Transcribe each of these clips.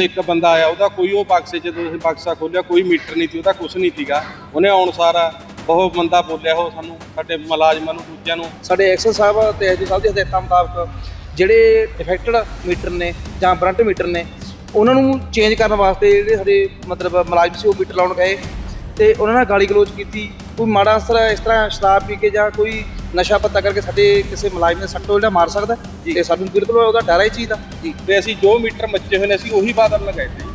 ਉੱਥੇ ਇੱਕ ਬੰਦਾ ਆਇਆ, ਉਹਦਾ ਕੋਈ ਉਹ ਬਕਸੇ ਜਦੋਂ ਅਸੀਂ ਬਕਸਾ ਖੋਲਿਆ, ਕੋਈ ਮੀਟਰ ਨਹੀਂ ਸੀ, ਉਹਦਾ ਕੁਝ ਨਹੀਂ ਸੀਗਾ। ਉਹਨੇ ਆਉਣ ਸਾਰਾ ਬਹੁਤ ਬੰਦਾ ਬੋਲਿਆ, ਉਹ ਸਾਨੂੰ, ਸਾਡੇ ਮੁਲਾਜ਼ਮਾਂ ਨੂੰ, ਦੂਜਿਆਂ ਨੂੰ। ਸਾਡੇ ਐਕਸਲ ਸਾਹਿਬ ਤੇ ਐਸਡੀ ਸਾਹਿਬ ਦੀ ਹਦਾਇਤਾਂ ਮੁਤਾਬਕ ਜਿਹੜੇ ਡਿਫੈਕਟਡ ਮੀਟਰ ਨੇ ਜਾਂ ਬਰੰਟ ਮੀਟਰ ਨੇ, ਉਹਨਾਂ ਨੂੰ ਚੇਂਜ ਕਰਨ ਵਾਸਤੇ ਜਿਹੜੇ ਸਾਡੇ ਮਤਲਬ ਮੁਲਾਜ਼ਮ ਸੀ, ਉਹ ਮੀਟਰ ਲਾਉਣ ਗਏ ਤੇ ਉਹਨਾਂ ਨਾਲ ਗਾਲੀ ਗਲੋਚ ਕੀਤੀ। ਕੋਈ ਮਾੜਾ ਅਸਰ ਇਸ ਤਰ੍ਹਾਂ ਸ਼ਰਾਬ ਪੀ ਕੇ ਜਾਂ ਕੋਈ ਨਸ਼ਾ ਪੱਤਾ ਕਰਕੇ ਸਾਡੇ ਕਿਸੇ ਮੁਲਾਜ਼ਮ ਨੇ ਸੱਟੋ ਜਿਹੜਾ ਮਾਰ ਸਕਦਾ ਤੇ ਸਾਨੂੰ ਬਿਲਕੁਲ ਉਹਦਾ ਡਰ ਹੈ ਚੀਜ਼ ਦਾ। ਜੀ। ਤੇ ਅਸੀਂ ਜੋ ਮੀਟਰ ਮੱਚੇ ਹੋਏ ਨੇ ਅਸੀਂ ਉਹੀ ਬਾਦਲ ਲਗਾਏ ਤੇ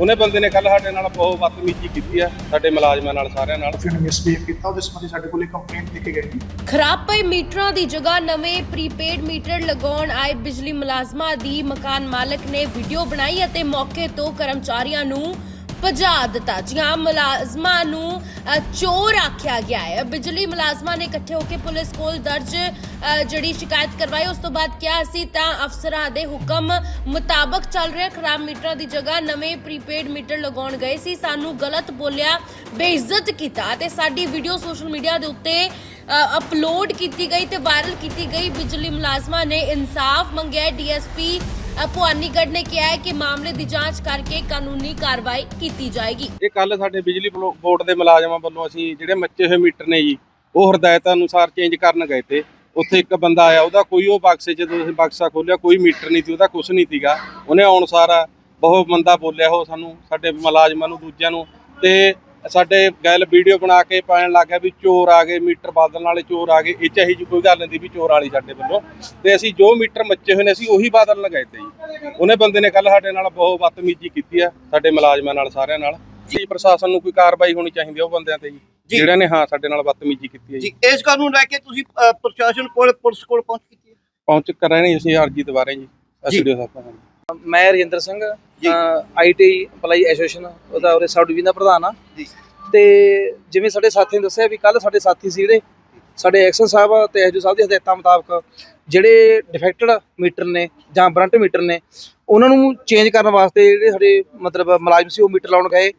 ਉਹਨੇ ਬੰਦੇ ਨੇ ਕੱਲ ਸਾਡੇ ਨਾਲ ਬਹੁਤ ਬਦਤਮੀਜ਼ੀ ਕੀਤੀ ਆ ਸਾਡੇ ਮੁਲਾਜ਼ਮਾਂ ਨਾਲ ਸਾਰਿਆਂ ਨਾਲ। ਫਿਰ ਮਿਸਬੀਹੇਵ ਕੀਤਾ ਉਹਦੇ ਸੰਬੰਧੀ ਸਾਡੇ ਕੋਲੇ ਕੰਪਲੇਂਟ ਦੇ ਗਏ ਨੇ ਖਰਾਬ ਪਏ ਮੀਟਰਾਂ ਦੀ ਜਗ੍ਹਾ ਨਵੇਂ ਪ੍ਰੀਪੇਡ ਮੀਟਰ ਲਗਾਉਣ ਆਏ ਬਿਜਲੀ ਮੁਲਾਜ਼ਮਾਂ ਦੀ ਮਕਾਨ ਮਾਲਕ ਨੇ ਵੀਡੀਓ ਬਣਾਈ ਅਤੇ ਮੌਕੇ ਤੋਂ ਕਰਮਚਾਰੀਆਂ ਨੂੰ ਭਜਾ ਦਿੱਤਾ। ਜੀ ਹਾਂ, ਮੁਲਾਜ਼ਮਾਂ ਨੂੰ ਚੋਰ ਆਖਿਆ ਗਿਆ ਹੈ। ਬਿਜਲੀ ਮੁਲਾਜ਼ਮਾਂ ਨੇ ਇਕੱਠੇ ਹੋ ਕੇ ਪੁਲਿਸ ਕੋਲ ਦਰਜ ਜਿਹੜੀ ਸ਼ਿਕਾਇਤ ਕਰਵਾਈ, ਉਸ ਤੋਂ ਬਾਅਦ ਕਿਹਾ ਸੀ, ਤਾਂ ਅਫਸਰਾਂ ਦੇ ਹੁਕਮ ਮੁਤਾਬਕ ਚੱਲ ਰਿਹਾ ਖਰਾਬ ਮੀਟਰਾਂ ਦੀ ਜਗ੍ਹਾ ਨਵੇਂ ਪ੍ਰੀਪੇਡ ਮੀਟਰ ਲਗਾਉਣ ਗਏ ਸੀ। ਸਾਨੂੰ ਗਲਤ ਬੋਲਿਆ, ਬੇਇੱਜ਼ਤ ਕੀਤਾ ਤੇ ਸਾਡੀ ਵੀਡੀਓ ਸੋਸ਼ਲ ਮੀਡੀਆ ਦੇ ਉੱਤੇ ਅਪਲੋਡ ਕੀਤੀ ਗਈ ਤੇ ਵਾਇਰਲ ਕੀਤੀ ਗਈ। ਬਿਜਲੀ ਮੁਲਾਜ਼ਮਾਂ ਨੇ ਇਨਸਾਫ ਮੰਗਿਆ ਡੀਐਸਪੀ ਭਵਾਨੀਗੜ੍ਹ ਨੇ ਕਿਹਾ ਹੈ ਕਿ ਮਾਮਲੇ ਦੀ ਜਾਂਚ ਕਰਕੇ ਕਾਨੂੰਨੀ ਕਾਰਵਾਈ ਕੀਤੀ ਜਾਏਗੀ। ਇਹ ਕੱਲ ਸਾਡੇ ਬਿਜਲੀ ਬਲੋ- ਬੋਰਡ ਦੇ ਮੁਲਾਜ਼ਮਾਂ ਵੱਲੋਂ ਅਸੀਂ ਜਿਹੜੇ ਮੱਚੇ ਹੋਏ ਮੀਟਰ ਨੇ ਜੀ, ਉਹ ਹਦਾਇਤਾਂ ਅਨੁਸਾਰ ਚੇਂਜ ਕਰਨ ਗਏ ਤੇ ਉੱਥੇ ਇੱਕ ਬੰਦਾ ਆਇਆ, ਉਹਦਾ ਕੋਈ ਉਹ ਬਕਸੇ ਜਦੋਂ ਅਸੀਂ ਬਕਸਾ ਖੋਲਿਆ ਕੋਈ ਮੀਟਰ ਨਹੀਂ ਸੀ, ਉਹਦਾ ਕੁਝ ਨਹੀਂ ਸੀਗਾ। ਉਹਨੇ ਆਉਣ ਸਾਰਾ ਬਹੁਤ ਬੰਦਾ ਬੋਲਿਆ, ਉਹ ਸਾਨੂੰ, ਸਾਡੇ ਮੁਲਾਜ਼ਮਾਂ ਨੂੰ, ਦੂਜਿਆਂ ਨੂੰ ਤੇ ਸਾਡੇ ਗੱਲ ਵੀਡੀਓ ਬਣਾ ਕੇ ਪਾਣ ਲੱਗ ਗਿਆ ਵੀ ਚੋਰ ਆ ਗਏ ਮੀਟਰ ਬਦਲਣ ਵਾਲੇ ਚੋਰ ਆ ਗਏ ਇਹ ਚ ਜਿਹੀ ਕੋਈ ਗੱਲ ਨਹੀਂ ਵੀ ਚੋਰ ਵਾਲੀ ਸਾਡੇ ਵੱਲੋਂ। ਤੇ ਅਸੀਂ ਜੋ ਮੀਟਰ ਮੱਚੇ ਹੋਏ ਨੇ ਅਸੀਂ ਉਹੀ ਬਦਲਣ ਲਗਾਏ ਤੇ ਜੀ। ਉਹਨੇ ਬੰਦੇ ਨੇ ਕੱਲ ਸਾਡੇ ਨਾਲ ਬਹੁਤ ਬਦਤਮੀਜ਼ੀ ਕੀਤੀ ਆ ਸਾਡੇ ਮੁਲਾਜ਼ਮਾਂ ਨਾਲ ਸਾਰਿਆਂ ਨਾਲ। ਜੀ ਪ੍ਰਸ਼ਾਸਨ ਨੂੰ ਕੋਈ ਕਾਰਵਾਈ ਹੋਣੀ ਚਾਹੀਦੀ ਆ ਉਹ ਬੰਦਿਆਂ ਤੇ ਜੀ। ਜੀ। ਜਿਹੜਿਆਂ ਨੇ ਹਾਂ ਸਾਡੇ ਨਾਲ ਬਦਤਮੀਜ਼ੀ ਕੀਤੀ ਹੈ ਜੀ। ਜੀ ਇਸ ਗੱਲ ਨੂੰ ਲੈ ਕੇ ਤੁਸੀਂ ਪ੍ਰਸ਼ਾਸਨ ਕੋਲ ਪੁਲਿਸ ਕੋਲ ਪਹੁੰਚ ਕੀਤੀ ਹੈ ਪਹੁੰਚ ਕਰ ਰਹੇ ਨੇ ਅਸੀਂ ਅਰਜੀ ਦੁਬਾਰੇ ਜੀ। ਜੀ। ਐਸਡੀਓ ਸਾਹਿਬ ਤੋਂ ਮੈਂ Rajinder Singh. IT apply association ਉਹਦਾ ਉਹਦੇ ਸਬ ਡਿਵੀਜ਼ਨ ਦਾ ਪ੍ਰਧਾਨ ਆ। ਜੀ। ਤੇ ਜਿਵੇਂ ਸਾਡੇ ਸਾਥੀ ਨੇ ਦੱਸਿਆ ਵੀ ਕੱਲ ਸਾਡੇ ਸਾਥੀ ਸੀ ਜਿਹੜੇ ਸਾਡੇ ਐਕਸਲ ਸਾਹਿਬ ਤੇ ਐਸਡੀ ਸਾਹਿਬ ਦੀ ਹਦਾਇਤਾਂ ਮੁਤਾਬਕ ਜਿਹੜੇ ਡਿਫੈਕਟਡ ਮੀਟਰ ਨੇ ਜਾਂ ਬਰੰਟ ਮੀਟਰ ਨੇ ਉਹਨਾਂ ਨੂੰ ਚੇਂਜ ਕਰਨ ਵਾਸਤੇ ਜਿਹੜੇ ਸਾਡੇ ਮਤਲਬ ਮੁਲਾਜ਼ਮ ਸੀ ਉਹ ਮੀਟਰ ਲਾਉਣ ਗਏ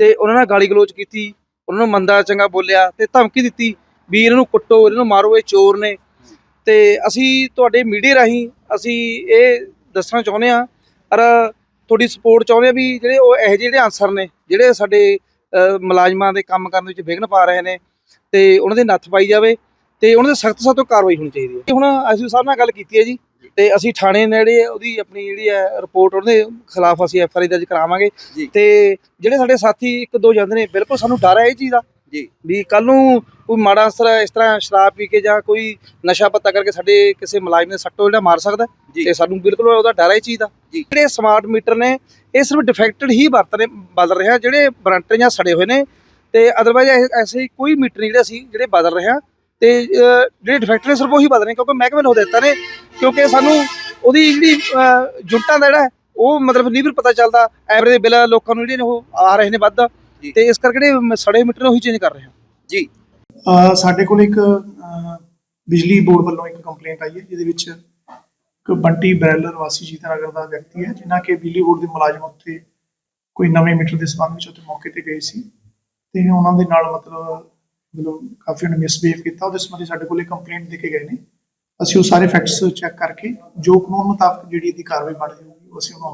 ਤੇ ਉਹਨਾਂ ਨਾਲ ਗਾਲੀ ਗਲੋਚ ਕੀਤੀ ਉਹਨਾਂ ਨੂੰ ਮੰਦਾ ਚੰਗਾ ਬੋਲਿਆ ਤੇ ਧਮਕੀ ਦਿੱਤੀ ਵੀ ਇਹਨਾਂ ਨੂੰ ਕੁੱਟੋ ਇਹਨਾਂ ਨੂੰ ਮਾਰੋ ਇਹ ਚੋਰ ਨੇ। ਤੇ ਅਸੀਂ ਤੁਹਾਡੇ ਮੀਡੀਆ ਰਾਹੀਂ ਅਸੀਂ ਇਹ ਦੱਸਣਾ ਚਾਹੁੰਦੇ ਆ ਔਰ ਤੁਹਾਡੀ ਸਪੋਰਟ ਚਾਹੁੰਦੇ ਆ ਵੀ ਜਿਹੜੇ ਉਹ ਇਹੋ ਜਿਹੇ ਜਿਹੜੇ ਆਨਸਰ ਨੇ ਜਿਹੜੇ ਸਾਡੇ ਮੁਲਾਜ਼ਮਾਂ ਦੇ ਕੰਮ ਕਰਨ ਵਿੱਚ ਵਿਘਨ ਪਾ ਰਹੇ ਨੇ ਤੇ ਉਹਨਾਂ ਦੇ ਨੱਥ ਪਾਈ ਜਾਵੇ ਤੇ ਉਹਨਾਂ ਦੇ ਸਖਤ ਸਖਤ ਕਾਰਵਾਈ ਹੋਣੀ ਚਾਹੀਦੀ ਹੈ ਹੁਣ ਅਸੀਂ ਸਾਹਿਬ ਨਾਲ ਗੱਲ ਕੀਤੀ ਹੈ ਜੀ ਤੇ ਅਸੀਂ ਥਾਣੇ ਨੇੜੇ ਉਹਦੀ ਆਪਣੀ ਜਿਹੜੀ ਹੈ ਰਿਪੋਰਟ ਉਹਦੇ ਖਿਲਾਫ ਅਸੀਂ ਐਫ ਆਰ ਆਈ ਦਰਜ ਕਰਾਵਾਂਗੇ। ਤੇ ਜਿਹੜੇ ਸਾਡੇ ਸਾਥੀ ਇੱਕ ਦੋ ਜਾਂਦੇ ਨੇ ਬਿਲਕੁਲ ਸਾਨੂੰ ਡਰ ਹੈ ਇਹ ਚੀਜ਼ ਦਾ ਜੀ ਵੀ ਕੱਲ ਨੂੰ ਕੋਈ ਮਾੜਾ ਅਸਰ ਇਸ ਤਰ੍ਹਾਂ ਸ਼ਰਾਬ ਪੀ ਕੇ ਜਾਂ ਕੋਈ ਨਸ਼ਾ ਪੱਤਾ ਕਰਕੇ ਸਾਡੇ ਕਿਸੇ ਮੁਲਾਜ਼ਮ ਨੇ ਸੱਟੋ ਜਿਹੜਾ ਮਾਰ ਸਕਦਾ। ਤੇ ਸਾਨੂੰ ਬਿਲਕੁਲ ਉਹਦਾ ਡਰ ਹੈ ਚੀਜ਼ ਦਾ। ਜਿਹੜੇ ਸਮਾਰਟ ਮੀਟਰ ਨੇ ਇਹ ਸਿਰਫ ਡਿਫੈਕਟਡ ਹੀ ਵਰਤ ਰਹੇ ਬਦਲ ਰਿਹਾ ਜਿਹੜੇ ਬਰੰਟ ਜਾਂ ਸੜੇ ਹੋਏ ਨੇ ਤੇ ਅਦਰਵਾਈਜ਼ ਐਸੇ ਕੋਈ ਮੀਟਰ ਨਹੀਂ ਜਿਹੜੇ ਅਸੀਂ ਜਿਹੜੇ ਬਦਲ ਰਹੇ ਤੇ ਜਿਹੜੇ ਡਿਫੈਕਟਡ ਨੇ ਸਿਰਫ ਉਹੀ ਬਦਲ ਰਹੇ ਕਿਉਂਕਿ ਮਹਿਕਮੇ ਨੂੰ ਦਿੱਤਾ ਨੇ ਕਿਉਂਕਿ ਸਾਨੂੰ ਉਹਦੀ ਜਿਹੜੀ ਯੂਨਿਟਾਂ ਦਾ ਜਿਹੜਾ ਉਹ ਮਤਲਬ ਨਹੀਂ ਵੀ ਪਤਾ ਚੱਲਦਾ ਐਵਰੇਜ ਬਿੱਲ ਲੋਕਾਂ ਨੂੰ ਜਿਹੜੇ ਨੇ ਉਹ ਆ ਰਹੇ ਨੇ ਵੱਧ। ਤੇ ਇਸ ਕਰਕੇ ਜਿਹੜੇ ਸੜੇ ਮੀਟਰ ਉਹੀ ਚੇਂਜ ਕਰ ਰਹੇ ਹਾਂ? ਜੀ। ਸਾਡੇ ਕੋਲ ਇੱਕ ਬਿਜਲੀ ਬੋਰਡ ਵੱਲੋਂ ਇੱਕ ਕੰਪਲੇਂਟ ਆਈ ਹੈ ਜਿਹਦੇ ਵਿੱਚ ਇੱਕ ਬੰਟੀ ਬਰੈਲਰ ਵਾਸੀ ਜੀਤਾ ਨਗਰ ਦਾ ਵਿਅਕਤੀ ਹੈ ਜਿਨ੍ਹਾਂ ਕੇ ਬਿਜਲੀ ਬੋਰਡ ਦੇ ਮੁਲਾਜ਼ਮ ਉੱਥੇ ਕੋਈ ਨਵੇਂ ਮੀਟਰ ਦੇ ਸੰਬੰਧ ਵਿੱਚ ਉੱਥੇ ਮੌਕੇ ਤੇ ਗਏ ਸੀ। ਤੇ ਉਹਨਾਂ ਦੇ ਨਾਲ ਮਤਲਬ ਮਤਲਬ ਕਾਫੀ ਉਹਨੇ ਮਿਸਬੀਹੇਵ ਕੀਤਾ ਉਹਦੇ ਸੰਬੰਧੀ ਸਾਡੇ ਕੋਲ ਇੱਕ ਕੰਪਲੇਂਟ ਦੇ ਕੇ ਗਏ ਨੇ। ਅਸੀਂ ਉਹ ਸਾਰੇ ਫੈਕਟਸ ਚੈੱਕ ਕਰਕੇ ਜੋ ਕਾਨੂੰਨ ਮੁਤਾਬਕ ਜਿਹੜੀ ਇਹਦੀ ਕਾਰਵਾਈ ਬਣਦੀ ਹੋਊਗੀ ਉਹ ਅਸੀਂ ਉਹਨੂੰ